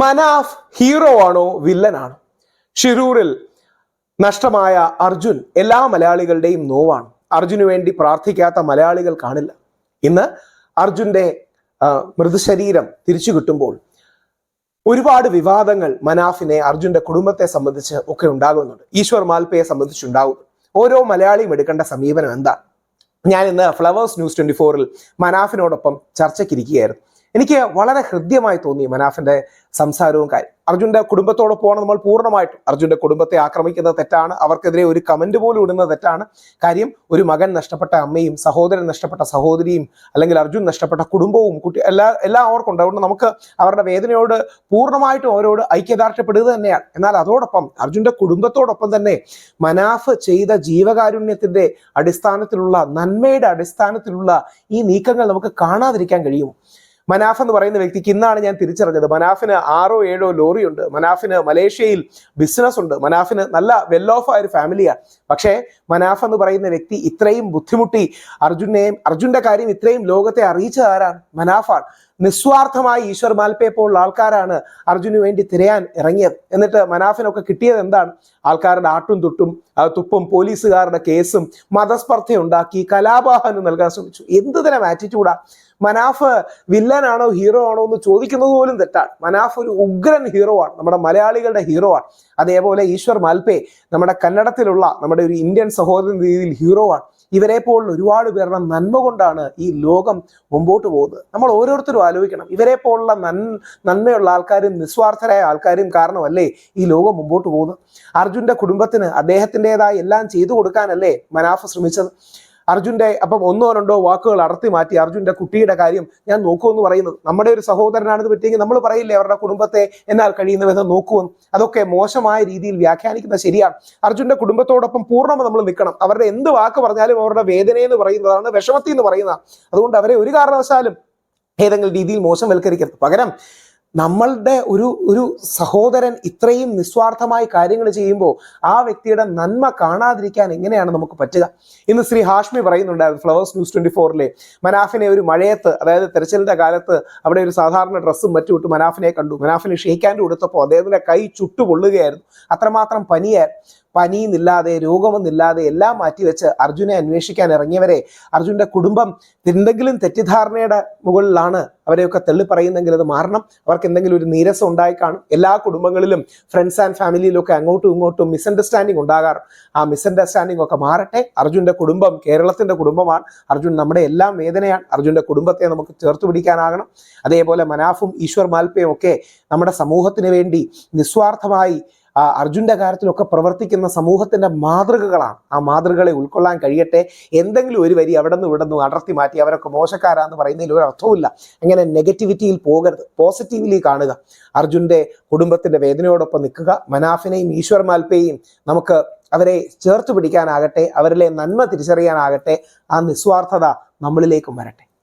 Manaf hero ആണോ വില്ലനാണോ ഷിരൂറിൽ നഷ്ടമായ അർജുൻ എല്ലാ മലയാളികളുടെയും നോവാണ്. അർജുന് വേണ്ടി പ്രാർത്ഥിക്കാത്ത മലയാളികൾ കാണില്ല. ഇന്ന് അർജുന്റെ മൃതശരീരം തിരിച്ചു കിട്ടുമ്പോൾ ഒരുപാട് വിവാദങ്ങൾ മനാഫിനെ അർജുന്റെ കുടുംബത്തെ സംബന്ധിച്ച് ഒക്കെ ഉണ്ടാകുന്നുണ്ട്. ഈശ്വർ മാൽപ്പയെ സംബന്ധിച്ചുണ്ടാകുന്നു ഓരോ മലയാളിയും എടുക്കേണ്ട സമീപനം എന്താ ഞാൻ ഇന്ന് ഫ്ലവേഴ്സ് ന്യൂസ് ട്വന്റി ഫോറിൽ മനാഫിനോടൊപ്പം ചർച്ചയ്ക്കിരിക്കുകയായിരുന്നു എനിക്ക് വളരെ ഹൃദ്യമായി തോന്നി മനാഫിന്റെ സംസാരവും കാര്യം. അർജുന്റെ കുടുംബത്തോടൊപ്പമാണ് നമ്മൾ പൂർണമായിട്ടും അർജുന്റെ കുടുംബത്തെ ആക്രമിക്കുന്ന തെറ്റാണ്. അവർക്കെതിരെ ഒരു കമന്റ് പോലും ഇടുന്ന തെറ്റാണ്. കാര്യം ഒരു മകൻ നഷ്ടപ്പെട്ട അമ്മയും സഹോദരൻ നഷ്ടപ്പെട്ട സഹോദരിയും അല്ലെങ്കിൽ അർജുൻ നഷ്ടപ്പെട്ട കുടുംബവും കുട്ടി എല്ലാ എല്ലാം അവർക്കുണ്ട് അതുകൊണ്ട് നമുക്ക് അവരുടെ വേദനയോട് പൂർണമായിട്ടും അവരോട് ഐക്യദാർഢ്യപ്പെടുക തന്നെയാണ്. എന്നാൽ അതോടൊപ്പം അർജുന്റെ കുടുംബത്തോടൊപ്പം തന്നെ മനാഫ് ചെയ്ത ജീവകാരുണ്യത്തിന്റെ അടിസ്ഥാനത്തിലുള്ള നന്മയുടെ അടിസ്ഥാനത്തിലുള്ള ഈ നീക്കങ്ങൾ നമുക്ക് കാണാതിരിക്കാൻ കഴിയുമോ? മനാഫ് എന്ന് പറയുന്ന വ്യക്തിക്ക് ഇന്നാണ് ഞാൻ തിരിച്ചറിഞ്ഞത്. മനാഫിന് ആറോ ഏഴോ ലോറി ഉണ്ട് മനാഫിന് മലേഷ്യയിൽ ബിസിനസ് ഉണ്ട്. മനാഫിന് നല്ല വെൽ ഓഫ് ആയ ഒരു ഫാമിലിയാണ് പക്ഷേ മനാഫ് എന്ന് പറയുന്ന വ്യക്തി ഇത്രയും ബുദ്ധിമുട്ടി അർജുനെയും അർജുന്റെ കാര്യം ഇത്രയും ലോകത്തെ അറിയിച്ചത് ആരാണ്? മനാഫാണ്. നിസ്വാർത്ഥമായി ഈശ്വർ മാൽപ്പയെ പോലുള്ള ആൾക്കാരാണ് അർജുന് വേണ്ടി തിരയാൻ ഇറങ്ങിയത്. എന്നിട്ട് മനാഫിനൊക്കെ കിട്ടിയത് എന്താണ്? ആൾക്കാരുടെ ആട്ടും തുട്ടും തുപ്പും പോലീസുകാരുടെ കേസും മതസ്പർദ്ധ ഉണ്ടാക്കി കലാപാഹനം നൽകാൻ ശ്രമിച്ചു. എന്ത് തരം ആറ്റിറ്റ്യൂഡാ മനാഫ് വില്ലനാണോ ഹീറോ ആണോ എന്ന് ചോദിക്കുന്നത് പോലും തെറ്റാണ്. മനാഫ് ഒരു ഉഗ്രൻ ഹീറോ ആണ് നമ്മുടെ മലയാളികളുടെ ഹീറോ ആണ്. അതേപോലെ ഈശ്വർ മാൽപേ നമ്മുടെ കന്നഡത്തിലുള്ള നമ്മുടെ ഒരു ഇന്ത്യൻ സഹോദരൻ രീതിയിൽ ഹീറോ ആണ്. ഇവരെ പോലുള്ള ഒരുപാട് പേരുടെ നന്മ കൊണ്ടാണ് ഈ ലോകം മുമ്പോട്ട് പോകുന്നത്. നമ്മൾ ഓരോരുത്തരും ആലോചിക്കണം. ഇവരെ പോലുള്ള നൻ നന്മയുള്ള ആൾക്കാരും നിസ്വാർത്ഥരായ ആൾക്കാരും കാരണമല്ലേ ഈ ലോകം മുമ്പോട്ട് പോകുന്നത്? അർജുന്റെ കുടുംബത്തിന് അദ്ദേഹത്തിന്റെതായ എല്ലാം ചെയ്തു കൊടുക്കാനല്ലേ മനാഫ ശ്രമിച്ചത്? അർജുന്റെ അപ്പം ഒന്നോ രണ്ടോ വാക്കുകൾ അടർത്തി മാറ്റി അർജുന്റെ കുട്ടിയുടെ കാര്യം ഞാൻ നോക്കുമെന്ന് പറയുന്നത്. നമ്മുടെ ഒരു സഹോദരനാണെന്ന് പറ്റിയെങ്കിൽ നമ്മൾ പറയില്ലേ അവരുടെ കുടുംബത്തെ എന്നാൽ കഴിയുന്ന വിധം നോക്കുമെന്ന്. അതൊക്കെ മോശമായ രീതിയിൽ വ്യാഖ്യാനിക്കുന്നത് ശരിയാണ്. അർജുന്റെ കുടുംബത്തോടൊപ്പം പൂർണമായി നമ്മൾ നിൽക്കണം. അവരുടെ എന്ത് വാക്ക് പറഞ്ഞാലും അവരുടെ വേദന എന്ന് പറയുന്നതാണ് വിഷമത്തി എന്ന് പറയുന്നതാണ്. അതുകൊണ്ട് അവരെ ഒരു കാരണവശാലും ഏതെങ്കിലും രീതിയിൽ മോശം വൽക്കരിക്കരുത് പകരം നമ്മളുടെ ഒരു ഒരു സഹോദരൻ ഇത്രയും നിസ്വാർത്ഥമായി കാര്യങ്ങൾ ചെയ്യുമ്പോൾ ആ വ്യക്തിയുടെ നന്മ കാണാതിരിക്കാൻ എങ്ങനെയാണ് നമുക്ക് പറ്റുക? ഇന്ന് ശ്രീ ഹാഷ്മി പറയുന്നുണ്ടായിരുന്നു ഫ്ലവേഴ്സ് ന്യൂസ് ട്വന്റി ഫോറിലെ മനാഫിനെ ഒരു മഴയത്ത് അതായത് തെരച്ചിലിന്റെ കാലത്ത് അവിടെ ഒരു സാധാരണ ഡ്രസ്സും മറ്റും മനാഫിനെ കണ്ടു. മനാഫിനെ ഷെയ്ക്കാന്റെ കൊടുത്തപ്പോൾ അദ്ദേഹത്തിന്റെ കൈ ചുട്ടുപൊള്ളുകയായിരുന്നു. അത്രമാത്രം പനിയായിരുന്നു പനിയുന്നില്ലാതെ രോഗമൊന്നില്ലാതെ എല്ലാം മാറ്റിവെച്ച് അർജുനെ അന്വേഷിക്കാൻ ഇറങ്ങിയവരെ അർജുന്റെ കുടുംബം എന്തെങ്കിലും തെറ്റിദ്ധാരണയുടെ മുകളിലാണ് അവരെയൊക്കെ തള്ളി പറയുന്നെങ്കിൽ അത് മാറണം. അവർക്ക് എന്തെങ്കിലും ഒരു നീരസം ഉണ്ടായി കാണും. എല്ലാ കുടുംബങ്ങളിലും ഫ്രണ്ട്സ് ആൻഡ് ഫാമിലിയിലൊക്കെ അങ്ങോട്ടും ഇങ്ങോട്ടും മിസ്അണ്ടർസ്റ്റാൻഡിങ് ഉണ്ടാകാറ്. ആ മിസ്അണ്ടർസ്റ്റാൻഡിങ് ഒക്കെ മാറട്ടെ. അർജുന്റെ കുടുംബം കേരളത്തിന്റെ കുടുംബമാണ്. അർജുൻ നമ്മുടെ എല്ലാം വേദനയാണ്. അർജുന്റെ കുടുംബത്തെ നമുക്ക് ചേർത്ത് പിടിക്കാനാകണം. അതേപോലെ മനാഫും ഈശ്വർ മാൽപ്പയും ഒക്കെ നമ്മുടെ സമൂഹത്തിന് വേണ്ടി നിസ്വാർത്ഥമായി ആ അർജുന്റെ കാര്യത്തിലൊക്കെ പ്രവർത്തിക്കുന്ന സമൂഹത്തിന്റെ മാതൃകകളാണ്. ആ മാതൃകകളെ ഉൾക്കൊള്ളാൻ കഴിയട്ടെ. എന്തെങ്കിലും ഒരു വരി അവിടെ നിന്ന് ഇവിടെ നിന്ന് അടർത്തി മാറ്റി അവരൊക്കെ മോശക്കാരാന്ന് പറയുന്നതിൽ ഒരു അർത്ഥവുമില്ല. അങ്ങനെ നെഗറ്റിവിറ്റിയിൽ പോകരുത്. പോസിറ്റീവ്ലി കാണുക. അർജുന്റെ കുടുംബത്തിന്റെ വേദനയോടൊപ്പം നിൽക്കുക. മനാഫിനെയും ഈശ്വർ മാൽപ്പയെയും നമുക്ക് അവരെ ചേർത്ത് പിടിക്കാനാകട്ടെ. അവരിലെ നന്മ തിരിച്ചറിയാനാകട്ടെ. ആ നിസ്വാർത്ഥത നമ്മളിലേക്കും വരട്ടെ.